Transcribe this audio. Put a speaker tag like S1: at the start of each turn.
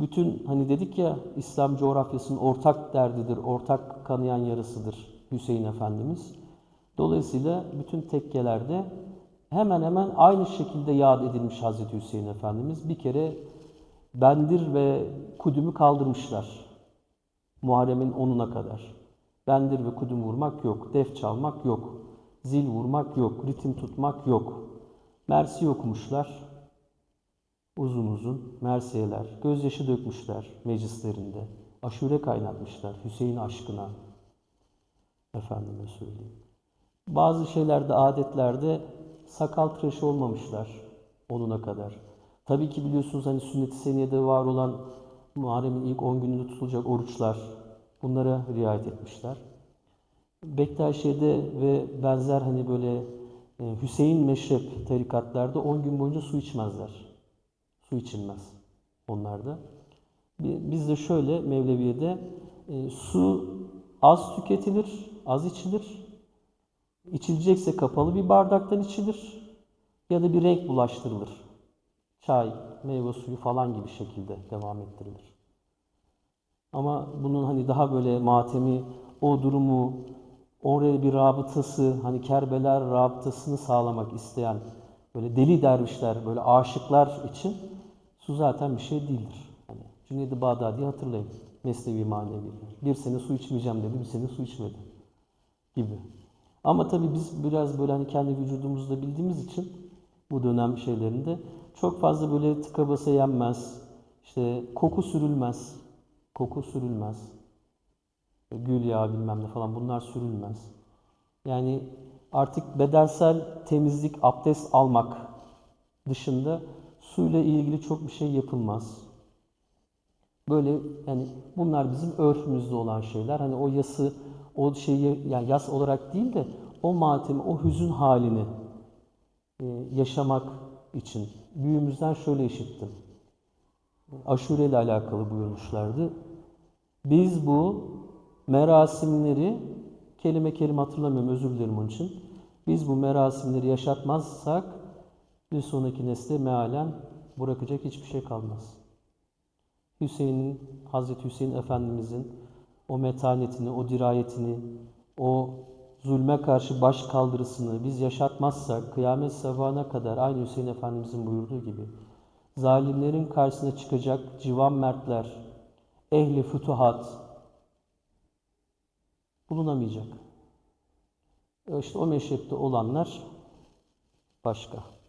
S1: Bütün hani dedik ya İslam coğrafyasının ortak derdidir, ortak kanayan yarısıdır Hüseyin Efendimiz. Dolayısıyla bütün tekkelerde hemen hemen aynı şekilde yad edilmiş Hazreti Hüseyin Efendimiz. Bir kere bendir ve kudümü kaldırmışlar. Muharrem'in 10'una kadar. Bendir ve kudüm vurmak yok, def çalmak yok, zil vurmak yok, ritim tutmak yok. Mersi okumuşlar, uzun uzun mersiyeler, gözyaşı dökmüşler meclislerinde. Aşure kaynatmışlar Hüseyin aşkına. Efendime söyleyeyim. Bazı şeylerde, adetlerde sakal tıraşı olmamışlar onuna kadar. Tabii ki biliyorsunuz hani sünnet-i seniyede var olan Muharrem'in ilk 10 gününde tutulacak oruçlar bunlara riayet etmişler. Bektaşi'de ve benzer hani böyle e, Hüseyin meşrep tarikatlarda 10 gün boyunca su içmezler. Su içilmez onlarda. Bi- Bizde şöyle Mevleviye'de e, su az tüketilir, az içilir. İçilecekse kapalı bir bardaktan içilir ya da bir renk bulaştırılır. Çay, meyve suyu falan gibi şekilde devam ettirilir. Ama bunun hani daha böyle matemi, o durumu, oraya bir rabıtası, hani Kerbela rabıtasını sağlamak isteyen böyle deli dervişler, böyle aşıklar için su zaten bir şey değildir. Hani Cüneyd-i Bağdadi'yi hatırlayın. Mesnevi manevi. Bir sene su içmeyeceğim dedi, bir sene su içmedi gibi. Ama tabii biz biraz böyle hani kendi vücudumuzda bildiğimiz için bu dönem şeylerinde çok fazla böyle tıka basa yenmez. İşte koku sürülmez. Koku sürülmez. Gül yağı bilmem ne falan bunlar sürülmez. Yani artık bedensel temizlik, abdest almak dışında suyla ilgili çok bir şey yapılmaz. Böyle yani bunlar bizim örfümüzde olan şeyler. Hani o yası, o şeyi yani yas olarak değil de o matemi, o hüzün halini e, yaşamak için büyüğümüzden şöyle işittim. Aşure ile alakalı buyurmuşlardı. Biz bu merasimleri kelime kelime hatırlamıyorum özür dilerim onun için. Biz bu merasimleri yaşatmazsak bir sonraki nesle mealen bırakacak hiçbir şey kalmaz. Hüseyin'in, Hazreti Hüseyin Efendimizin o metanetini, o dirayetini, o zulme karşı baş kaldırısını biz yaşatmazsak kıyamet sabahına kadar aynı Hüseyin Efendimizin buyurduğu gibi zalimlerin karşısına çıkacak civan mertler, ehli fütuhat bulunamayacak. İşte o meşrepte olanlar başka.